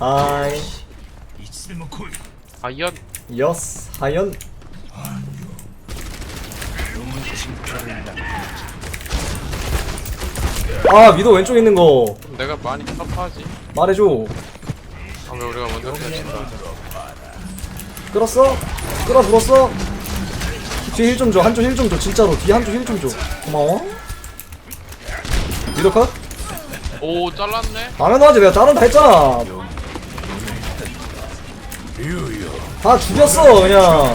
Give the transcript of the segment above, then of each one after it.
하이 아이언 여스 하연 아 미도 왼쪽에 있는 거 내가 많이 터프하지 말해줘 아 왜 우리가 먼저 피했다 끌었어? 끌어 들었어? 뒤에 힐 좀 줘. 한쪽 힐 좀 줘. 진짜로. 뒤에 한쪽 힐 좀 줘. 고마워. 미도 컷? 오 잘랐네 당연하지. 내가 자른다 했잖아. 다 죽였어, 그냥.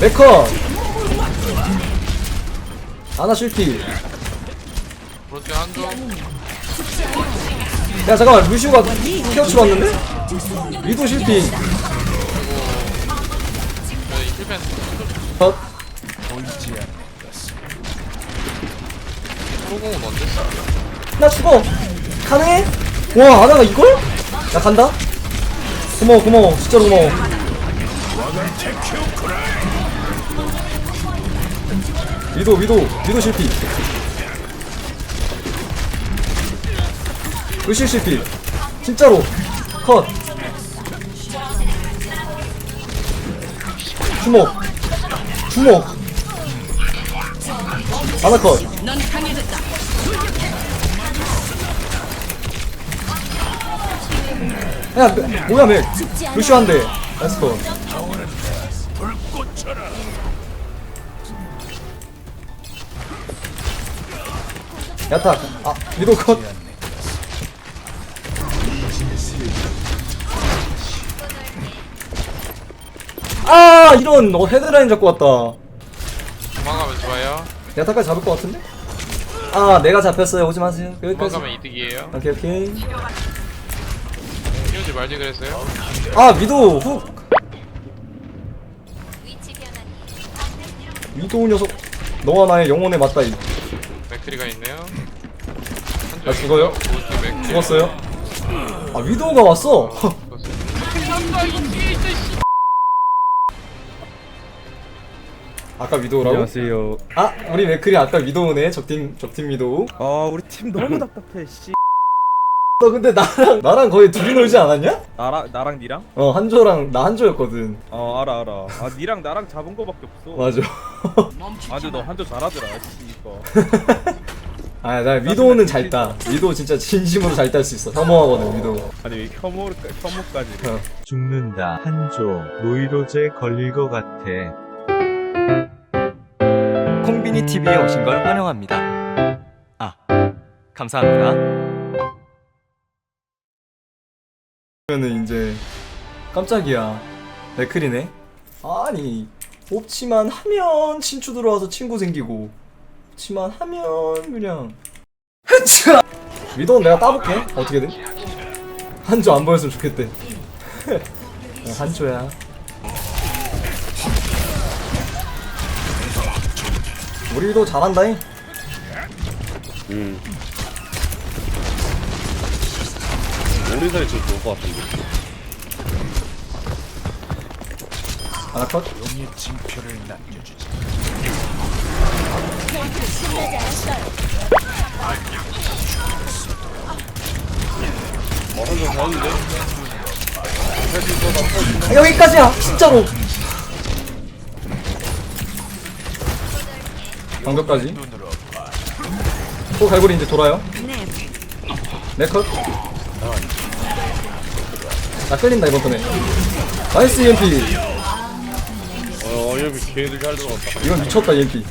메컷. 아나. 그렇게 한점 야, 잠깐만. 이 힐벤 컷. 소공은 언제 써? 나 죽어. 가능해? 와, 아나가 이걸? 나 간다. 고마워, 고마워. 진짜로 고마워. 위도, 위도, 위도 실패. 루시 실패. 진짜로. 컷. 주먹. 주먹. 아나 컷. 야, 매- 뭐야, 맥. 루시오 한 대. 나이스 컷. 야타. 아, 미도 컷. 아, 이런. 어, 헤드라인 잡고 왔다. 도망가면 좋아요 야타까지 잡을 것 같은데? 아, 내가 잡혔어요. 오지 마세요. 여기까지. 도망가면 이득이에요 오케이, 오케이. 키우지 말지 그랬어요 아, 미도 훅. 위도우 녀석 너와 나의 영혼에 맞다 이 맥크리가 있네요 아, 죽어요? 맥크리 죽었어요? 아 위도우가 왔어 아까 위도우라고? 안녕하세요. 아 우리 맥클이 아까 위도우네 적팀 적팀 위도우 아 우리 팀 너무 답답해. 씨. 너 근데 나랑 나랑 거의 둘이 놀지 않았냐? 나랑 나랑 니랑? 어 한조랑 나 한조였거든 어 알아 알아. 아 니랑 나랑 잡은 거밖에 없어. 맞아 아 근데 너 한조 잘하더라. 씨 이거. 아나 위도우는 잘 따 위도우 진짜 진심으로 잘 딸 수 있어 혐오하거든 위도우 아니 왜 혐오를 혐오까지? 어. 죽는다 한조 노이로제 걸릴 것 같아 콩비니 TV에 오신 걸 환영합니다. 아, 감사합니다. 깜짝이야. 맥클이네. 아니 없지만 하면 친추 들어와서 친구 생기고. 없지만 하면 그냥. 흐차! 위도는 내가 따볼게. 어떻게든. 한조 안 보였으면 좋겠대. 어, 한조야. 우리 위도 잘한다잉. 오리살이 제일 좋을 것 같은데. 아나컷? 어, 한점 잘했는데? 아, 여기까지야 진짜로. 방벽까지? 또 갈고리 이제 돌아요? 네 컷. 나 끌린다 이번 턴에. 나이스 EMP 어, 여기 걔들 잘 들어갔다. 이건 미쳤다 EMP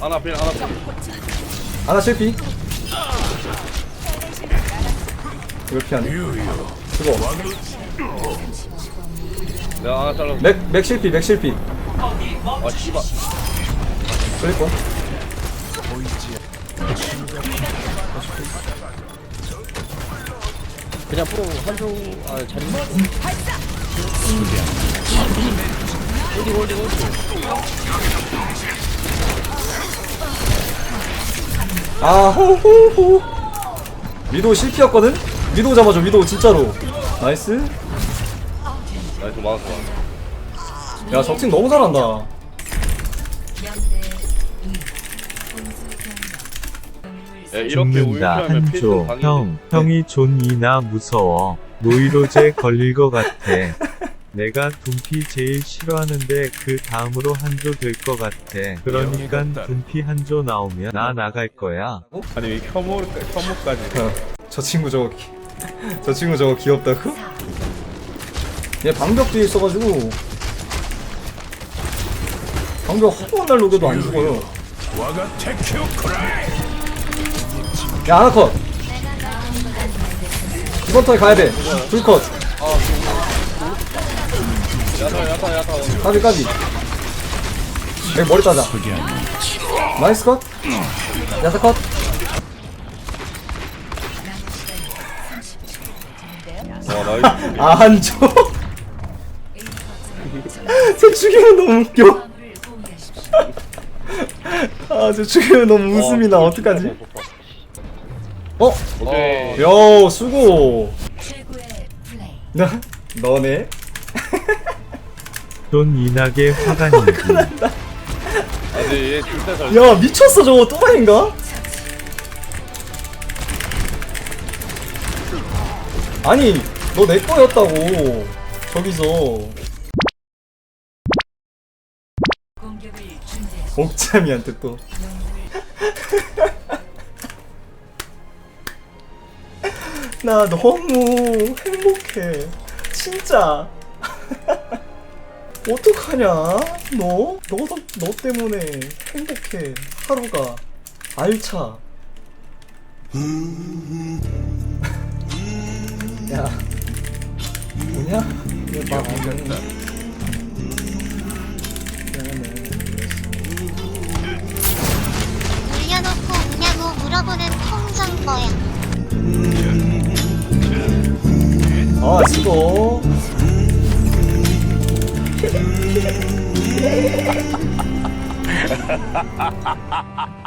하나 필, 하나 필. 하나 실피 이걸 피하네 그거 내가 하나 잘랐어. 맥, 맥 실피 맥 실피 아, 씨발. 거야 그냥 프로 한조, 아, 잘아 호호호. 위도우 실피였거든? 위도우 잡아줘 위도우 진짜로. 나이스. 나이스, 맞았어. 야 적팀 너무 잘한다. 야, 이렇게 죽는다 우유하면 필수 한조 당이지. 형 형이 존이나 무서워. 노이로제 걸릴 것 같아 내가 둠피 제일 싫어하는데 그 다음으로 한조 될 것 같아. 그러니까 둠피 한조 나오면 나 나갈 거야. 아니 왜 혐오를 혐오까지. 저 친구 저거 기- 저 친구 저거 귀엽다고? 얘 방벽 뒤에 있어가지고. 방벽 한번 날 녹여도 안 죽어요. 야 하나 컷. 이번 턴에 가야 돼. 둘 컷 야타 야타 야타 까비 까비 여기 머리 따자 나이스 컷 야타 컷 와 나이스 아, 한조. 저 죽이면 너무 웃겨. 아, 저 죽이면 너무 웃음이 나. 어떡하지? 어? 오케이 야, 수고. 나, 너네? 존이나게 화가 내기 아니 얘 진짜 잘 야, 미쳤어, 저거. 또라이인가? 아니, 너 내 거였다고. 저기서. 옥참이한테 또. 나 너무 행복해. 진짜. 어떡하냐? 너? 너, 너 때문에 행복해. 하루가. 알차. 야. 뭐냐? 내말 안겠다 물려놓고 우냐고 물어보는 통장 거야. 아, 수고. Ha ha ha ha ha!